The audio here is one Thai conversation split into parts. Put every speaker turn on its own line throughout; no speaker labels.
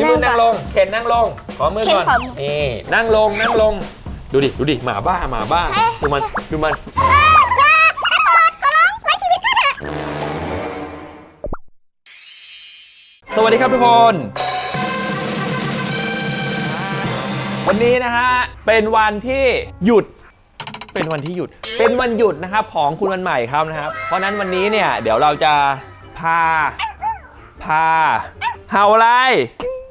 พี่มือนั่งลงเคนนั่งลง ขอมือก่อน
เคนขอมือ
นี่นั่งลงนั่งลง ดูดิ ดูดิ หมาบ้า หมาบ้า ดูมัน ดูมันสวัสดีครับทุกคน วันนี้นะฮะ เป็นวันที่หยุด เป็นวันที่หยุด เป็นวันหยุดนะครับของคุณวันใหม่ครับนะครับ เพราะฉะนั้นวันนี้เนี่ย เดี๋ยวเราจะพา พาเห่าอะไร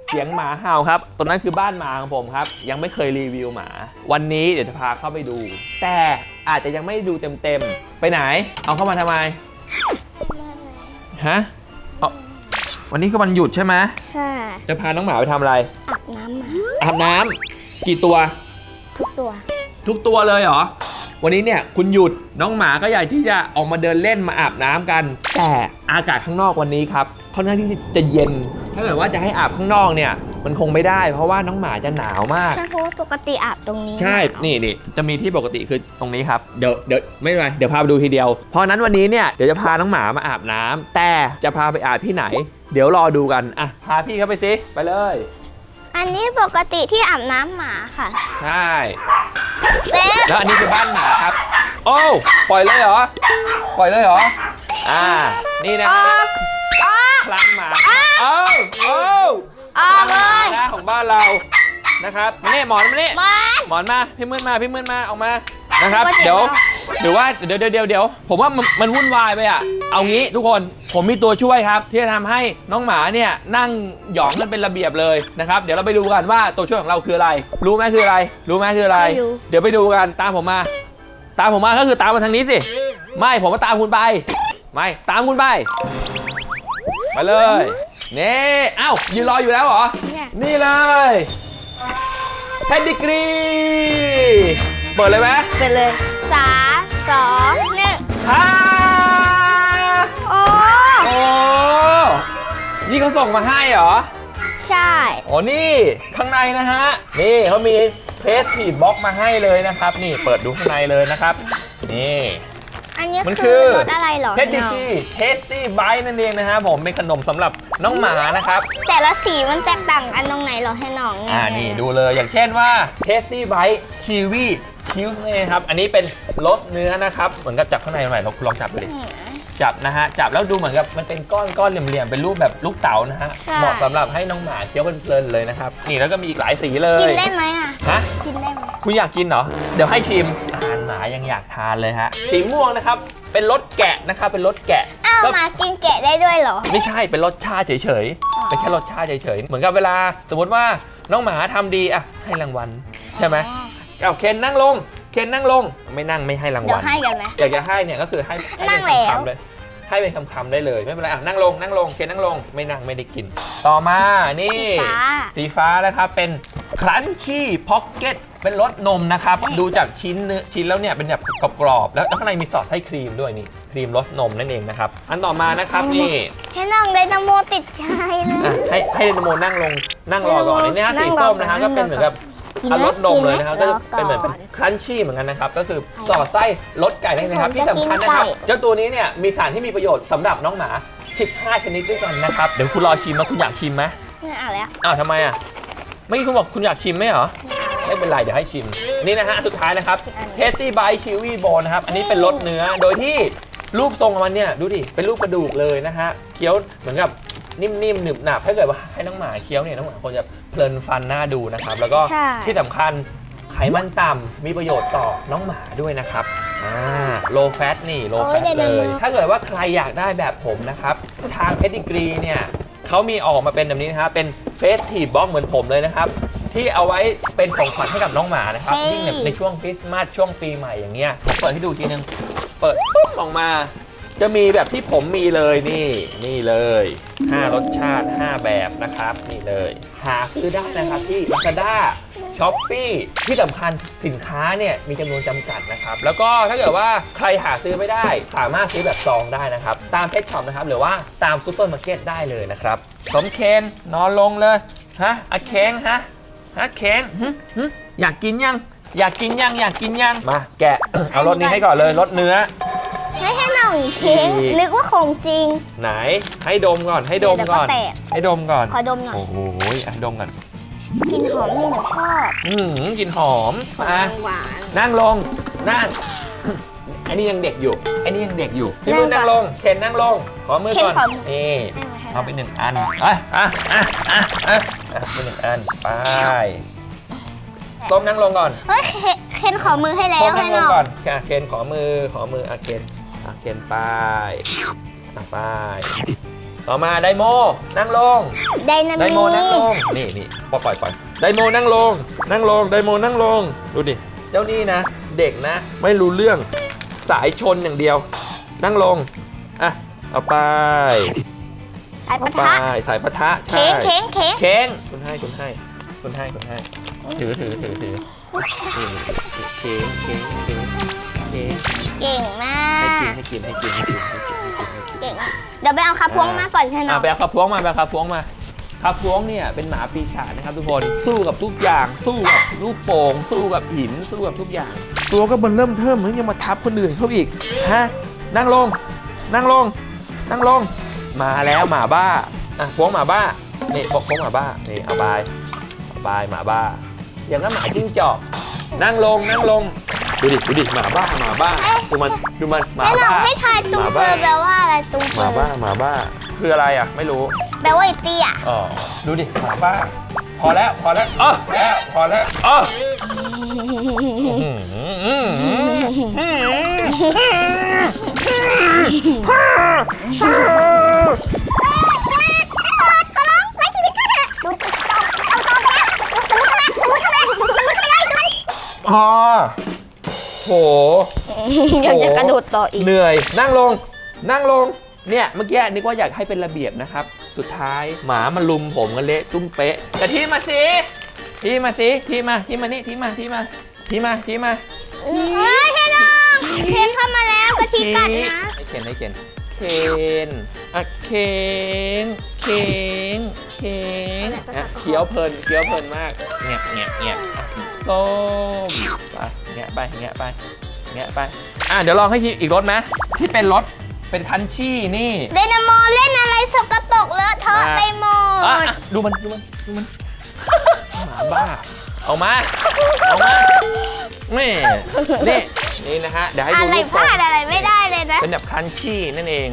เสียงหมาเห่าครับตรงนั้นคือบ้านหมาของผมครับ ยังไม่เคยรีวิวหมา วันนี้เดี๋ยวจะพาเข้าไปดู แต่อาจจะยังไม่ดูเต็มๆ ไปไหน เอาเข้ามาทำไม ฮะเอาวันนี้ก็วันหยุดใช่ไหม
ค่ะ
จะพาน้องหมาไปทำอะไร
อาบน้ำหมา
อาบน้ำกี่ตัว
ทุกตัว
ทุกตัวเลยเหรอ วันนี้เนี่ยคุณหยุดน้องหมาก็อยากที่จะออกมาเดินเล่นมาอาบน้ำกัน แต่อากาศข้างนอกวันนี้ครับค่อนข้างที่จะเย็น ถ้าเกิดว่าจะให้อาบข้างนอกเนี่ย มันคงไม่ได้ เพราะว่าน้องหมาจะหนาวมาก
ใช่เพราะว่าปกติอาบตรงนี้
ใช่
หนาว
นี่นี่จะมีที่ปกติคือตรงนี้ครับ เดี๋ยวเดี๋ยวไม่เป็นไร เดี๋ยวพาไปดูทีเดียว เพราะฉะนั้นวันนี้เนี่ย เดี๋ยวจะพาน้องหมามาอาบน้ำแต่จะพาไปอาบที่ไหน เดี๋ยวรอดูกัน อะ พาพี่เข้าไปสิ ไปเลย
อันนี้ปกติที่อาบน้ำหมาค่ะ
ใช่
เป๊ะ
แล้วอันนี้คือบ้านหมาครับ โอ้วปล่อยเลยเหรอ ปล่อยเลยเหรอ อ่า นี่นะ
ออกออก
คลังหมาเอ้าโอ้ว
ออกเลย
นะของบ้านเรา นะครับ มานี่หมอนมานี่
มัน
หมอนมา พี่มืดมา พี่มืดมา ออกมา นะครับ
ก็เจ็บ
เดี๋ยว
แล้ว
หรือว่าเดี๋ยวเดี๋ยวเดี๋ยวเดี๋ยวผมว่ามันมันวุ่นวายไปอะ เอางี้ทุกคนผมมีตัวช่วยครับ ที่จะทำให้น้องหมาเนี่ยนั่งหยองกันเป็นระเบียบเลยนะครับ เดี๋ยวเราไปดูกันว่าตัวช่วยของเราคืออะไร รู้ไหมคืออะไร รู้ไหมคืออะไร
ไม่รู้
เดี๋ยวไปดูกันตามผมมา ตามผมมาก็คือตามมาทางนี้สิ ไม่ผมมาตามคุณไปไม่ตามคุณไปไปเลยนี่เอ้ายืนรออยู่แล้วเหรอ
เนี่ย
นี่เลยเพดิกรี เปิดเลยไหม
ไปเลยสาม สองหนึ่ง
ฮ่า
โอ้
โอ้นี่เขาส่งมาให้เหรอ
ใช่
โอ้นี่ข้างในนะฮะ นี่เขามีเพสทีบ็อกมาให้เลยนะครับ นี่เปิดดูข้างในเลยนะครับ นี่
อันนี้
มันคื
คืออรสอะไรเหรอ
เพดิกรีเทสตี้ไบนั่นเองนะฮะผมเป็นขนมสำหรับน้องหมานะครับ
แต่ละสีมันแตกต่างกันตรงไหนเหรอให้น้องเนี่ย
อ่านี่ดูเลยอย่างเช่นว่า Tasty Bite Kiwi Chews นี่ครับ อันนี้เป็นรสเนื้อนะครับ เหมือนกับจับข้างในหน่อยลองลองจับดูดิจับนะฮะ จับแล้วดูเหมือนกับมันเป็นก้อนก้อนเหลี่ยมๆ เป็นรูปแบบลูกเต๋านะฮะ เหมาะสำหรับให้น้องหมาเคี้ยวเพลินๆเลยนะครับ นี่แล้วก็มีอีกหลายสีเลย
กินได้ไหมอะ
ฮะ
กินได้ไหม
คุณอยากกินเหรอ เดี๋ยวให้ชิม อาหารหมายังอยากทานเลยฮะ สีม่วงนะครับ เป็นรสแกะนะครับ เป็นรสแกะ
อ้าว
ก็
หมากินแกะได้ด้วยเหรอ
ไม่ใช่ เป็นรสชาติเฉย
อ๋อ
ๆเป็นแค่รสชาติเฉยๆ เหมือนกับเวลา สมมติว่าน้องหมาทำดีอะให้รางวัลใช่ไหม เอาเคนนั่งลง เคนนั่งลง ไม่นั่งไม่ให้ราง
เดี๋ย
วั
ว
ล
ให้กันไหม
อยากจะให้เนี่ยก็คือให้ให้
นั่
เป็น
งแล้ว
คำๆเลย ให้เป็นคำๆได้เลยไม่เป็นไรอะนั่งลงนั่งลงเคนนั่งลงไม่นั่งไม่ได้กิน ต่อมานี่
สีฟ้า
สีฟ้านะครับเป็นครันชี่พ็อกเก็ตเป็นรสนมนะครับดูจากชิ้นเนื้อชิ้นแล้วเนี่ยเป็นแบบกรอบๆแล้วแล้วข้างในมีสอดไส้ครีมด้วยนี่ครีมรสนมนั่นเองนะครับ อันต่อมานะครับนี่
ให้น้องไดนาโมติดใจเล
อะ
ย
ให้ให้เดนโมนั่งลงนั่งรอก่อนนี่นะฮะ
นั่
สี
งรอ
ส้มนะฮะ
ก่
ก็
อน
เป็นเหมือนกับ
กินไหม
อารสนมเลยนะครับ
กิ
ก็
นไหม
จะเป็นเหมือนเป็น
รอก่อน
ครันชี่เหมือนกันนะครับก็คือสอดไส้รสไก่ได้นะครับ
ผม
ที่
จะ
สำคัญนะครับ
กินไก่
เจ้าตัวนี้เนี่ยมีสารที่มีประโยชน์สำหรับน้องหมา 15 ชนิดด้วยกันนะครับ เดี๋ยวคุณรอชิมนะคุณอยากชิมไหม
ไม่เอาแล้ว
อ้าวทำไมอะเมื่อกี้คุณบอกคุณอยากชิมไหมเหรอไม่เป็นไรเดี๋ยวให้ชิม นี่นะฮะอันสุดท้ายนะครับ Tasty Bite Chewy Bone นะครับอันนี้เป็นรสเนื้อโดยที่รูปทรงของมันเนี่ยดูดิเป็นรูปกระดูกเลยนะฮะเคี้ยวเหมือนกับ นิ่มๆหนึบหนับถ้าเกิดว่าให้น้องหมาเคี้ยวเนี่ยน้องหมาคงจะเพลินฟันน่าดูนะครับ แล้วก็
ใช่
ที่สำคัญไขมันต่ำมีประโยชน์ต่อน้องหมาด้วยนะครับอ่า low fat นี่ low
โอ้
fat
ยเดี๋ยว
เลย
นะ
ถ้าเกิดว่าใครอยากได้แบบผมนะครับ ทาง Pedigree เนี่ยเขามีออกมาเป็นแบบนี้นะครับเป็น Festive Box เหมือนผมเลยนะครับ ที่เอาไว้เป็นของขวัญให้กับน้องหมานะครับ
เฮ้ย
ยิ่งในในช่วงคริสต์มาสช่วงปีใหม่อย่างเงี้ยผมเปิดให้ดูทีนึง เปิดปุ๊บออกมา จะมีแบบที่ผมมีเลยนี่ นี่เลย 5 รสชาติ 5 แบบนะครับ นี่เลย หาซื้อได้นะครับที่ Lazada s h o p e e ที่สำคัญสินค้าเนี่ยมีจำนวนจำกัดนะครับ แล้วก็ถ้าเกิดว่าใครหาซื้อไม่ได้ สามารถซื้อแบบซองได้นะครับ ตามเพจช็อปนะครับ หรือว่าตามซูเปอร์มาร์เก็ตได้เลยนะครับสมเคนนอนลงเลย ฮะอะเคนฮะฮะเคนหึหึอยากกินยัง อยากกินยัง อยากกินยัง มา แกะ เอารสนี้ให้ก่อนเลยรสเนื้อ
ให้ให้น้ององเค้ก
อีก
นึกว่าของจริง
ไหนให้ดมก่อนให้ดม
เดี๋ยว
ก่อน
ก็แตก
ให้ดมก่อน
ขอดมหน่อย
โอ้โหอะดมก่อน
กลินหอมนี่หนูชอบ
อืมกลินหอม
ของ
อะ
หวาน
นั่งลงนั่ง ไอ้นี่ยังเด็กอยู่ไอ้นี่ยังเด็กอยู่พี่
นั่
มื
ง
อนั่ง
ก่อน
ลงเข็นนั่งลงขอมือก่อน
เข็นขอมือ
นี่
ไม่ไหว
เอาไปหนึ่งอันเอ้ยอะอะอะอะอะไปหนึ่งอันไปต้มนั่งลงก่อน
เฮ้ยเคนเคนขอมือให้แล้
ต้
ว
ม
ให้
นั่งล
น้
ง
อง
ก่อนอะเคนขอมือขอมืออะเคน อะเคนไปอะไป ต่อมาไดโมนั่งลง
ไดนา
ได
มี
โมนั่งลง นี่นี่ปล่อยปล่อยปล่อยไดโมนั่งลง นั่งลงไดโมนั่งลง ดูดิ เจ้านี่นะ เด็กนะ ไม่รู้เรื่อง สายชนอย่างเดียว นั่งลง อะ เอาไป
สายปะ
ไป
ทะ
สายปะทะใช่
เค้งเค้งเค้ง
เค้งคุณให้คุณให้คุณให้คุณให้ ถือถือถือถือนี่เค้งเค้งเค้งเค้ง
เก่งมา
ให้กิน
ก
ให้กินให้กินให้กินให้กินให้กินให้กิน
เก่งมากเดี๋ยวไปเอาคาพวงมาก่อนให้น้
อะ
อง
ไปเอาคาพวงมาไปเอาคาพวงมาคาพวงเนี่ยเป็นหมาปีศาจนะครับทุกคนสู้กับทุกอย่าง สู้กับลูกโป่งสู้กับหินสู้กับทุกอย่าง ตัวก็มันเริ่มเทิมมันยังมาทับคนอื่นเขาอีกฮะนั่งลง นั่งลง นั่งลง มาแล้วหมาบ้าอะพวงหมาบ้านี่พวงพวงหมาบ้านี่เอาบายเอาบายหมาบ้า อย่างนั้นหมาจิ้งจอกนั่งลงนั่งลง ดูดิดูดิหมาบ้าหมาบ้าดูมันดูมันหมา
ให้น้อง
บ้า
ให้ทายตุง
หมา
เปอ
บ้า
ร์แปลว่าอะไรตุง
ห
เปอ
มา
ร์
บ้าหมาบ้า คืออะไรอะ ไม่รู้
แปลว่าไอ้เตี้ย
อ๋อดูดิหมาบ้า พอแล้วพอแล้วอ๋อแล้วพอแล้วอ๋ออื้อ หืออ๋อโห
อยากจะกระโดดต่ออีก
เหนื่อย นั่งลง นั่งลง เนี่ย เมื่อกี้นึกว่าอยากให้เป็นระเบียบนะครับ สุดท้ายหมามาลุมผมกันเละตุ้มเป๊ะ แต่ที่มาสิ ที่มาสิ ที่มา ที่มานี่ ที่มา ที่มา ที่มา ที่มา
เฮ้ยให้น้องเคนเข้ามาแล้วกะทิกัดนะ
ให้เคนให้เคนเคนอะเคนเคนเคนอะเคี้ยวเพลินเคี้ยวเพลินมากเงียบเงียบเงียบอะส้มไป เงียบไปเงียบไปเงียบไปอะเดี๋ยวลองให้อีกรถไหมที่เป็นรถเป็นคันชี่นี่
ไดนาโมเล่นอะไรสกปรกเลอะเทอะไปหม
อะ
ด
อะดูมันดูมันดูมันหมาบ้าเอามาเอามาแม่นี่นี่นะฮะเดี๋ยวให้
อะ
ดู
ไร
รูป
พลาดอะไรไม่ได้เลยนะ
เป็นแบบคันชี่นั่นเอง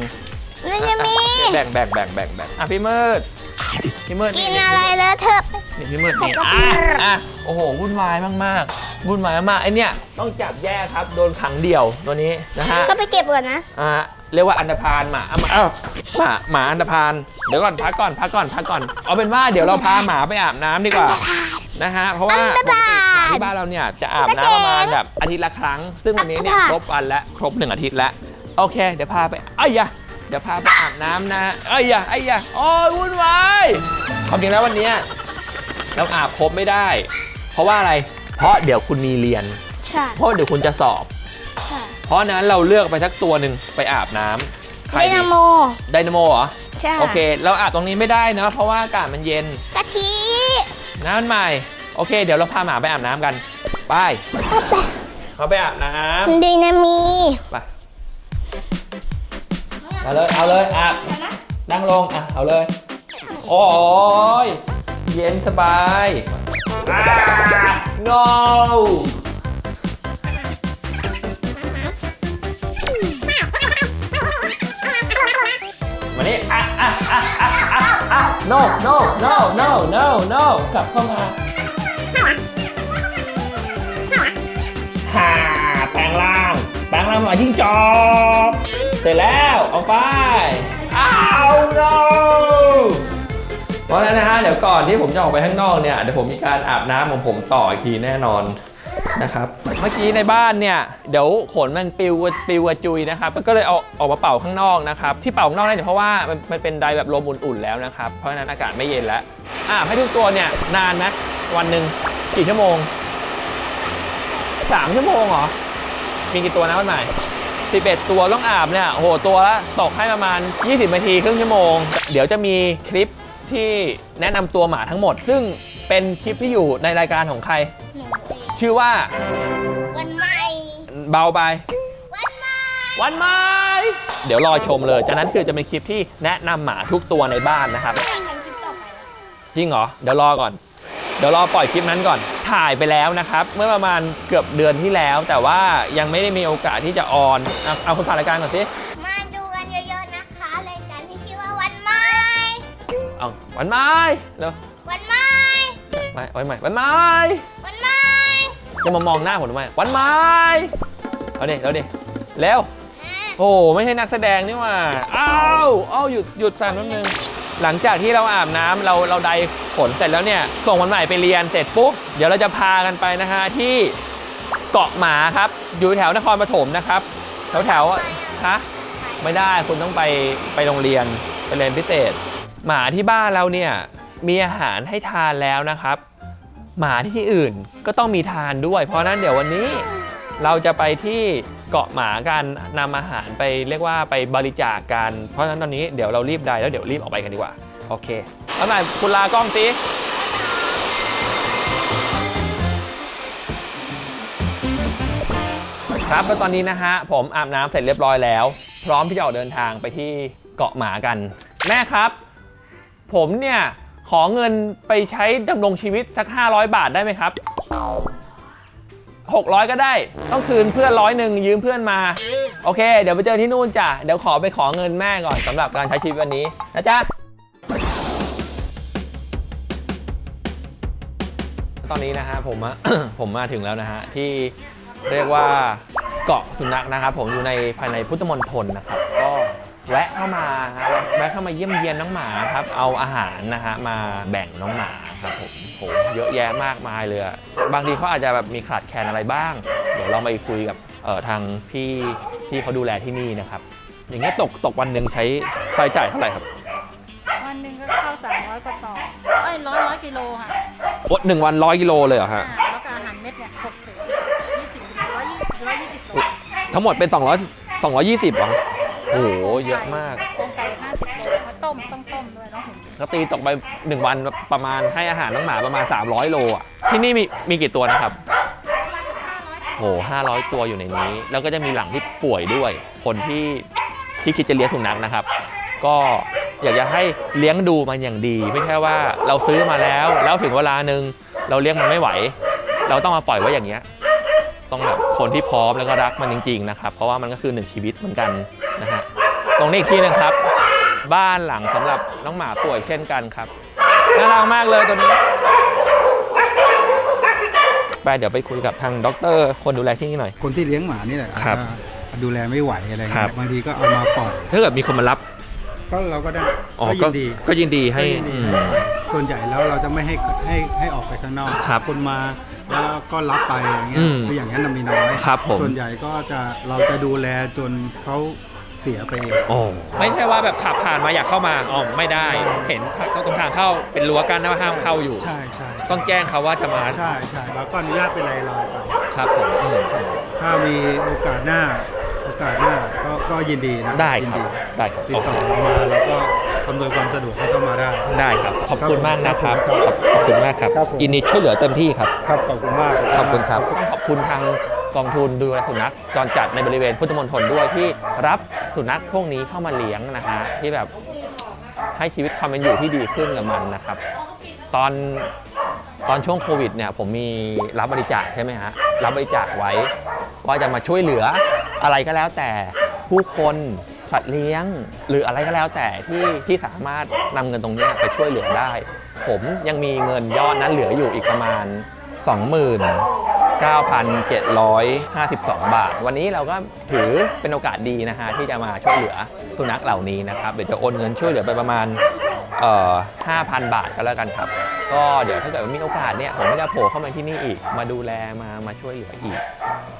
นั่นจะมี
แบ่งแบ่งแบ่งแบ่งแบ่งอะพี่มืด พี่มืด
กินอะไรเลอะเทอะ
นี่พี่มืดนี่
สกปร
อะ
ก
อะโอ้โหวุ่นวายมากๆวุ่นวายมากๆไอเนี่ยต้องจับแยกครับโดนขังเดี่ยวตัวนี้นะฮะ
ก็ไปเก็บก่อนนะ
อ่าเรียกว่าอันธพาลหมาเอามาเอ้าหมาหมาอันธพาลเดี๋ยวก่อนพักก่อนพักก่อนพักก่อนเอาเป็นว่าเดี๋ยวเราพาหมาไปอาบน้ำดีกว่านะฮะเพราะว่าปกติหมาที่บ้านเราเนี่ยจะอาบน้ำประมาณแบบอาทิตย์ละครั้ง ซึ่งวันนี้เนี่ยครบวันแล้วครบหนึ่งอาทิตย์แล้วโอเค เดี๋ยวพาไปเอ้ยยะ เดี๋ยวพาไปอาบน้ำนะเอ้ยยะเอ้ยยะโอ้ยวุ่นวายความจริงแล้ววันเนี้ยเราอาบครบไม่ได้ เพราะว่าอะไร เพราะเดี๋ยวคุณมีเรียน
ใช่
เพราะเดี๋ยวคุณจะสอบ
ใช่
เพราะฉะนั้นเราเลือกไปสักตัวหนึ่งไปอาบน้ำใคร
ได
ดี
นาโม
ไดนาโมเหรอ
ใช่
โอเค เราอาบตรงนี้ไม่ได้นะ เพราะว่าอากาศมันเย็น
กะทิ
น้ำมันใหม่ โอเค เดี๋ยวเราพาหมาไปอาบน้ำกัน ไป เขาไปอาบน้
ไดนามีำ
ไป มาเลย เอาเลยอาบนั่งลงอะเอาเลย โอ้ยเย็นสบายอ่า no มานี่อะอะอะอะอะอะ no no no no no no กลับเข้ามาฮ่าแปลงร่างแปลงร่างหมาจิ้งจอก เสร็จแล้วเอาไปอ้าว no เพราะฉะนั้นนะฮะเดี๋ยวก่อนที่ผมจะออกไปข้างนอกเนี่ยเดี๋ยวผมมีการอาบน้ำของผมต่ออีกทีแน่นอนนะครับ เมื่อกี้ในบ้านเนี่ยเดี๋ยวขนมันปิวปิวกระจุยนะครับก็เลยเอาออกมาเป่าข้างนอกนะครับที่เป่าข้างนอกเนี่ยเพราะว่ามันมันเป็นไดร์แบบลมอุ่นๆแล้วนะครับเพราะฉะนั้นอากาศไม่เย็นแล้วอ่าให้ทุกตัวเนี่ยนานนะวันหนึ่งกี่ชั่วโมงสามชั่วโมงเหรอมีกี่ตัวนะวันใหม่ 11 ตัวต้องอาบเนี่ยโอ้โหตัวละตกให้ประมาณ 20 นาทีครึ่งชั่วโมง เดี๋ยวจะมีคลิปที่แนะนำตัวหมาทั้งหมด ซึ่งเป็นคลิปที่อยู่ในรายการของใครชื่อว่า
วันใหม่
เบาไป
วันใหม่
วันไม้เดี๋ยวรอชมเลย จากนั้นคือจะเป็นคลิปที่แนะนำหมาทุกตัวในบ้านนะครับ
ไม่อยากเห็นคลิปต่อไปอะ
จริงเหรอ เดี๋ยวรอก่อน เดี๋ยวรอปล่อยคลิปนั้นก่อน ถ่ายไปแล้วนะครับ เมื่อประมาณเกือบเดือนที่แล้ว แต่ว่ายังไม่ได้มีโอกาสที่จะออนเอาเอาคุณผ่านรายการก่อนสิ
มาดูกันเยอะๆนะคะรายการที่ชื่อว่าวันไม้
เอาวันไม้เร็ว
วันไม้
ไม่วันใหม่วันไม้
วันไม้
จะมามองหน้าผมทำไมวันไม้เอาดิเร็วดิเร็ว
อะ
โอ้ไม่ใช่นักแสดงนี่หว่าอ้าวอ้าวหยุดหยุดสั่นแป๊บนึง หลังจากที่เราอาบน้ำเราเราใดขนเสร็จแล้วเนี่ยส่งวันใหม่ไปเรียนเสร็จปุ๊บเดี๋ยวเราจะพากันไปนะฮะที่เกาะหมาครับอยู่แถวนครปฐมนะครับ แถวแถวฮะไม่ได้คุณต้องไปไปโรงเรียนไปเรียนพิเศษ หมาที่บ้านเราเนี่ยมีอาหารให้ทานแล้วนะครับ หมาที่อื่นก็ต้องมีทานด้วย เพราะนั้นเดี๋ยววันนี้เราจะไปที่ เกาะหมากันนำอาหารไปเรียกว่าไปบริจาคกัน เพราะฉะนั้นตอนนี้เดี๋ยวเรารีบได้แล้วเดี๋ยวรีบออกไปกันดีกว่า โอเคแล้วหมายคุณลากล้องสิครับแล้วตอนนี้นะฮะผมอาบน้ำเสร็จเรียบร้อยแล้ว พร้อมที่จะออกเดินทางไปที่เกาะหมากัน แม่ครับ ผมเนี่ยขอเงินไปใช้ดำรงชีวิตสัก 500 บาทได้ไหมครับ 600 ก็ได้ ต้องคืนเพื่อนร้อยหนึ่งยืมเพื่อนมา โอเค เดี๋ยวไปเจอที่นู่นจ้ะ เดี๋ยวขอไปขอเงินแม่ก่อนสำหรับการใช้ชีวิตวันนี้นะจ๊ะ ตอนนี้นะฮะผมอะผมมาถึงแล้วนะฮะที่เรียกว่าเกาะสุนัขนะครับผมอยู่ในภายในพุทธมณฑลนะครับ ก็ แวะเข้ามาฮะแวะเข้ามาเยี่ยมเยียนน้องหมาครับ เอาอาหารนะฮะมาแบ่งน้องหมาครับผมโหเยอะแยะมากมายเลยอะบางทีเขาอาจจะแบบมีขาดแคลนอะไรบ้าง เดี๋ยวเราไปคุยกับเอ่อทางพี่ที่เขาดูแลที่นี่นะครับ อย่างเงี้ยตกตกวันหนึ่งใช้ค่าใช้จ่ายเท่าไหร่ครับ
วันหนึ่งก็เข้าสามร้อยกว่าซองเอ้ยร้อยร้อยกิโลค่ะ
โอ้หนึ่งวันร้อยกิโลเลยเหรอฮะ
อ่าแล้วก็อาหารเม็ดเนี่ยหกถุงยี่สิบร้อยยี่ร้อยยี่สิบโล
ทั้งหมดเป็น 200 220เหรอโอ้โหเยอะมาก
โครงไก่ห้าสิบโลมาต้มต้องต้มด้วยน้องเห็น
ก็ตีตกไป1วันประมาณให้อาหารน้องหมาประมาณ 300 โลอะ ที่นี่มีมีกี่ตัวนะครับโอ้ห้าร้อยตัวอยู่ในนี้ แล้วก็จะมีหลังที่ป่วยด้วย คนที่ที่คิดจะเลี้ยงสุนัขนะครับ ก็อยากจะให้เลี้ยงดูมันอย่างดี ไม่ใช่ว่าเราซื้อมาแล้ว แล้วถึงเวลาหนึ่งเราเลี้ยงมันไม่ไหว เราต้องมาปล่อยไว้อย่างเงี้ย ต้องแบบคนที่พร้อมแล้วก็รักมันจริงๆนะครับ เพราะว่ามันก็คือหนึ่งชีวิตเหมือนกัน นะฮะตรงนี้อีกทีหนึงครับ บ้านหลังสำหรับน้องหมาป่วยเช่นกันครับน่ารักมากเลยตัวนี้ไปเดี๋ยวไปคุยกับทางด็อกเตอร์คนดูแลที่นี่หน่อย
คนที่เลี้ยงหมานี่แหละ
ครับ
อาจจะดูแลไม่ไหวอะไร
ครั
เงี้
บ
ยบางทีก็เอามาปล่อย
ถ้าเกิดมีคนมารับ
ก็เราก็ได้
อ๋อ
ก็ยินดี
ก็ยินดีให้
ก็ยินดี
อืม
ส่วนใหญ่แล้วเราจะไม่ให้ให้ให้ออกไปข้างนอก
ครับ
คนมาแล้วก็รับไปอย่างเงี้
อื
ย
ม
คืออย่างนั้นน่ะมีน้อย
ครับผม
ส่วนใหญ่ก็จะเราจะดูแลจนเขาเสียไปเอง
โอ้ไม่ใช่ว่าแบบขับผ่านมาอยากเข้ามาอ๋อไม่ได้ เห็นตรงทางเข้าเป็นรั้วกั้นนะว่าห้ามเข้าอยู่
ใช่ใช่
ต้องแจ้งเขาว่าจะมา
ใช่ใช่เราก็อนุญาตเป็นรายๆไป
ครับผมอืม
ถ้ามีโอกาสหน้า โอกาสหน้าก็ก็ยินดีนะ
ได้
ยิ
ครับ
ดี
ได้ครับ
ติด
โอเค
ต่อเรามาแล้วก็อำนวยความสะดวกให้เข้ามาได้
ได้ครับ ขอบคุณมากนะครับ
ครับ
ขอบคุณมากครับ
ครับผม
ยินดีช่วยเหลือเต็มที่ครับ
ครับขอบคุณมาก
ขอบคุณครับต้องขอบคุณทาง กองทุนดูแลสุนัขจรจัดในบริเวณพุทธมณฑลด้วยที่รับสุนัขพวกนี้เข้ามาเลี้ยงนะฮะที่แบบให้ชีวิตความเป็นอยู่ที่ดีขึ้นกับมันนะครับ ตอนตอนช่วงโควิดเนี่ยผมมีรับบริจาคใช่ไหมฮะรับบริจาคไว้ว่าจะมาช่วยเหลืออะไรก็แล้วแต่ผู้คนสัตว์เลี้ยง หรืออะไรก็แล้วแต่ที่ที่สามารถนำเงินตรงนี้ไปช่วยเหลือได้ ผมยังมีเงินยอดนั้นเหลืออยู่อีกประมาณ 9,752 บาท วันนี้เราก็ถือเป็นโอกาสดีนะฮะที่จะมาช่วยเหลือสุนัขเหล่านี้นะครับ เดี๋ยวจะโอนเงินช่วยเหลือไปประมาณเอ่อ5,000 บาทก็แล้วกันครับ ก็เดี๋ยวถ้าเกิดมีโอกาสเนี่ยผมก็จะโผล่เข้ามาที่นี่อีก มาดูแลมามาช่วยเหลืออีก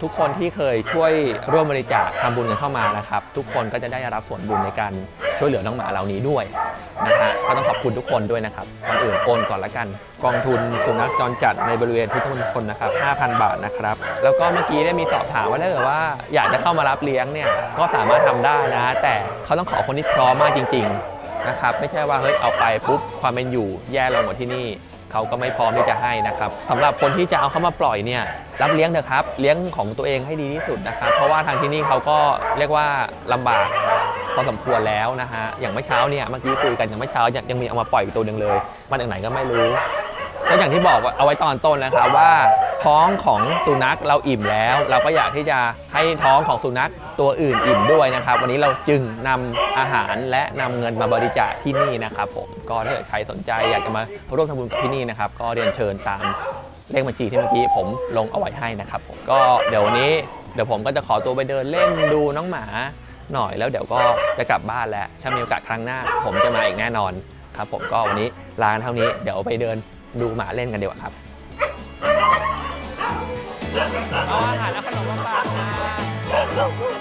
ทุกคนที่เคยช่วยร่วมบริจาคทำบุญกันเข้ามานะครับ ทุกคนก็จะได้รับส่วนบุญในการช่วยเหลือน้องหมาเหล่านี้ด้วย นะฮะก็ต้องขอบคุณทุกคนด้วยนะครับก่อนอื่นโอนก่อนละกัน กองทุนสุนัขจรจัดในบริเวณพุทธมณฑลนะครับ 5,000 บาทนะครับ แล้วก็เมื่อกี้ได้มีสอบถามว่าถ้าเกิดว่าอยากจะเข้ามารับเลี้ยงเนี่ยก็สามารถทำได้นะ แต่เขาต้องขอคนที่พร้อมมากจริง ๆนะครับ ไม่ใช่ว่าเฮ้ยเอาไปปุ๊บความเป็นอยู่แย่ลงกว่าที่นี่เขาก็ไม่พร้อมที่จะให้นะครับสำหรับคนที่จะเอาเขามาปล่อยเนี่ยรับเลี้ยงเถอะครับ เลี้ยงของตัวเองให้ดีที่สุดนะครับ เพราะว่าทางที่นี่เขาก็เรียกว่าลำบาก พอสมควรแล้วนะฮะ อย่างเมื่อเช้าเนี่ยเมื่อกี้คุยกันอย่างเมื่อเช้ายังยังมีเอามาปล่อยอีกตัวหนึ่งเลย มาจากไหนก็ไม่รู้ก็อย่างที่บอกเอาไว้ตอนต้นนะครับว่าท้องของสุนัขเราอิ่มแล้ว เราก็อยากที่จะให้ท้องของสุนัขตัวอื่นอิ่มด้วยนะครับ วันนี้เราจึงนำอาหารและนำเงินมาบริจาคที่นี่นะครับผมก็ถ้าเกิดใครสนใจอยากจะมาร่วมทำบุญกับที่นี่นะครับ ก็เรียนเชิญตามเลขบัญชีที่เมื่อกี้ผมลงเอาไว้ให้นะครับผมก็เดี๋ยววันนี้เดี๋ยวผมก็จะขอตัวไปเดินเล่นดูน้องหมา หน่อยแล้วเดี๋ยวก็จะกลับบ้านแล้ว ถ้ามีโอกาสครั้งหน้า ผมจะมาอีกแน่นอนครับผมก็วันนี้ลากันเท่านี้เดี๋ยวไปเดินดูหมาเล่นกันดีกว่าครับเอาอาหารและขนมมาฝากนะ